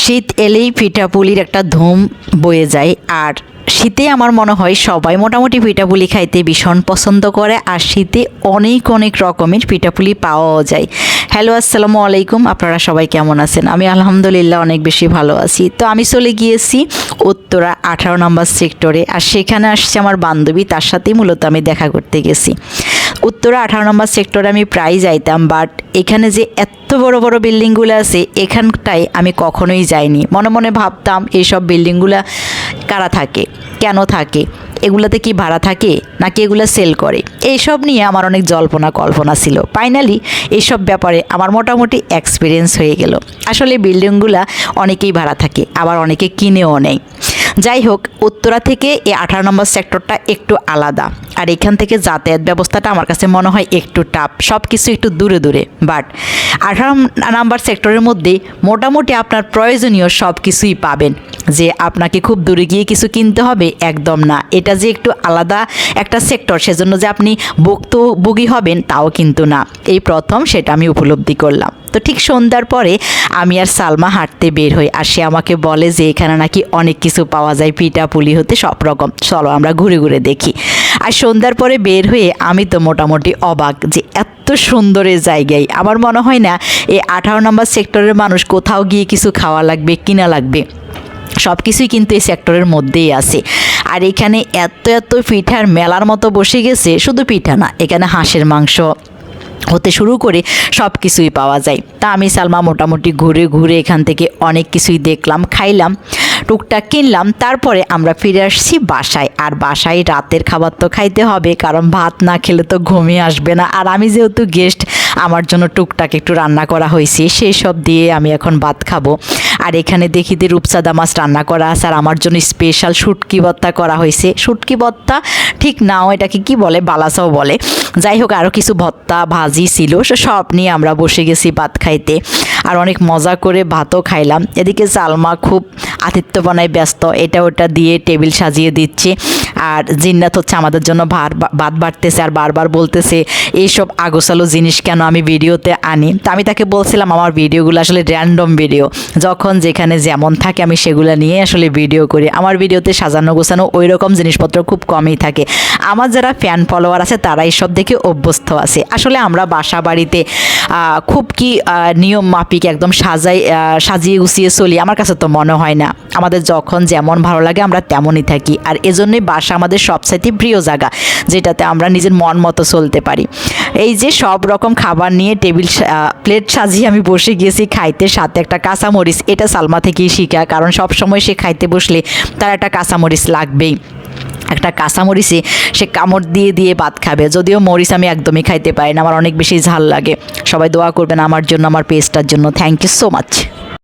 শীত এলেই পিঠাপুলির একটা ধুম বয়ে যায়। আর শীতে আমার মনে হয় সবাই মোটামুটি পিঠাপুলি খাইতে ভীষণ পছন্দ করে, আর শীতে অনেক অনেক রকমের পিঠাপুলি পাওয়াও যায়। হ্যালো, আসসালামু আলাইকুম, আপনারা সবাই কেমন আছেন? আমি আলহামদুলিল্লাহ অনেক বেশি ভালো আছি। তো আমি চলে গিয়েছি উত্তরা আঠারো নম্বর সেক্টরে, আর সেখানে আসছে আমার বান্ধবী, তার সাথেই মূলত আমি দেখা করতে গেছি। উত্তরা আঠারো নম্বর সেক্টরে আমি প্রায় যাইতাম বাট এখানে যে এত বড় বড় বিল্ডিংগুলো আছে, এখানটায় আমি কখনোই যাইনি। মনে মনে ভাবতাম, এইসব বিল্ডিংগুলো কারা থাকে? কেন থাকে? এগুলাতে কি ভাড়া থাকে? নাকি এগুলো সেল করে? এইসব নিয়ে আমার অনেক জল্পনা কল্পনা ছিল। ফাইনালি এইসব ব্যাপারে আমার মোটামুটি এক্সপিরিয়েন্স হয়ে গেল। আসলে বিল্ডিংগুলা অনেকেই ভাড়া থাকে, আবার অনেকে কিনেও নেয়। যাই হোক উত্তরা থেকে এই আঠারো নম্বর সেক্টরটা একটু আলাদা। আর এখান থেকে যাতায়াত ব্যবস্থাটা আমার কাছে মনে হয় একটু টাফ। সব কিছু একটু দূরে দূরে। বাট আঠারো নাম্বার সেক্টরের মধ্যে মোটামুটি আপনার প্রয়োজনীয় সব কিছুই পাবেন। যে আপনাকে খুব দূরে গিয়ে কিছু কিনতে হবে, একদম না। এটা যে একটু আলাদা একটা সেক্টর, সেজন্য যে আপনি ভুক্তভোগী হবেন, তাও কিন্তু না। এই প্রথম সেটা আমি উপলব্ধি করলাম। তো ঠিক সন্ধ্যার পরে আমি আর সালমা হাঁটতে বের হই আর সে আমাকে বলে যে এখানে নাকি অনেক কিছু পাওয়া যায়, পিঠা পুলি হতে সব রকম। চলো আমরা ঘুরে ঘুরে দেখি। আর সন্ধ্যার পরে বের হয়ে আমি তো মোটামুটি অবাক যে এত সুন্দর এই জায়গায়। আমার মনে হয় না এই আঠারো নম্বর সেক্টরের মানুষ কোথাও গিয়ে কিছু খাওয়া লাগবে, কিনা লাগবে। সব কিছুই কিন্তু এই সেক্টরের মধ্যেই আছে। আর এখানে এত এত পিঠার মেলার মতো বসে গেছে, শুধু পিঠা না, এখানে হাঁসের মাংস হতে শুরু করে সব কিছুই পাওয়া যায়। তা আমি সালমা মোটামুটি ঘুরে ঘুরে এখান থেকে অনেক কিছুই দেখলাম, খাইলাম, টুকটাক কিনলাম। তারপরে আমরা ফিরে আসছি বাসায়। আর বাসায় রাতের খাবার তো খাইতে হবে, কারণ ভাত না খেলে তো ঘুমিয়ে আসবে না। আর আমি যেহেতু গেস্ট আমার জন্য টুকটাক একটু রান্না করা হয়েছে, সেই সব দিয়ে আমি এখন ভাত খাব। আর এখানে দেখি যে রূপসাদা মাছ রান্না করা আছে, আর আমার জন্য স্পেশাল শুটকি ভর্তা করা হয়েছে। শুটকি ভর্তা ঠিক নাও এটাকে কি বলে? বালাসাও বলে। যাই হোক আরও কিছু ভত্তা ভাজি ছিল সব নিয়ে আমরা বসে গেছি ভাত খাইতে। আর অনেক মজা করে ভাতও খাইলাম। এদিকে সালমা খুব আতিথ্যপনায় ব্যস্ত। এটা ওটা দিয়ে টেবিল সাজিয়ে দিচ্ছে। আর জিন্নাত হচ্ছে আমাদের জন্য ভার ভাত বাড়তেছে আর বারবার বলতেছে, এইসব আগোসালো জিনিস কেন আমি ভিডিওতে আনি? তো আমি তাকে বলছিলাম, আমার ভিডিওগুলো আসলে র্যান্ডম ভিডিও যখন যেখানে যেমন থাকে আমি সেগুলো নিয়ে আসলে ভিডিও করি। আমার ভিডিওতে সাজানো গোছানো ওই রকম জিনিসপত্র খুব কমই থাকে। আমার যারা ফ্যান ফলোয়ার আছে তারা এইসব দেখে অভ্যস্ত আছে। আসলে আমরা বাসা বাড়িতে খুব কি নিয়ম মাফিক একদম সাজাই সাজিয়ে গুছিয়ে চলি, আমার কাছে তো মনে হয় না। আমাদের যখন যেমন ভালো লাগে আমরা তেমনই থাকি। আর এজন্যই বাসা আমাদের সবচাইতে প্রিয় জায়গা, যেটাতে আমরা নিজের মন মতো চলতে পারি। এই যে সব রকম খাবার নিয়ে টেবিল প্লেট সাজিয়ে আমি বসে গিয়েছি খাইতে, সাথে একটা কাঁচামরিচ, এটা সালমা থেকেই শিখা। কারণ সব সময় সে খাইতে বসলে তার একটা কাঁচামরিচ লাগবেই। একটা কাঁচামরিচে সে কামড় দিয়ে দিয়ে ভাত খাবে। যদিও মরিচ আমি একদমই খাইতে পারি না, আমার অনেক বেশি ঝাল লাগে। সবাই দোয়া করবেন আমার জন্য, আমার পেস্টটার জন্য। Thank you so much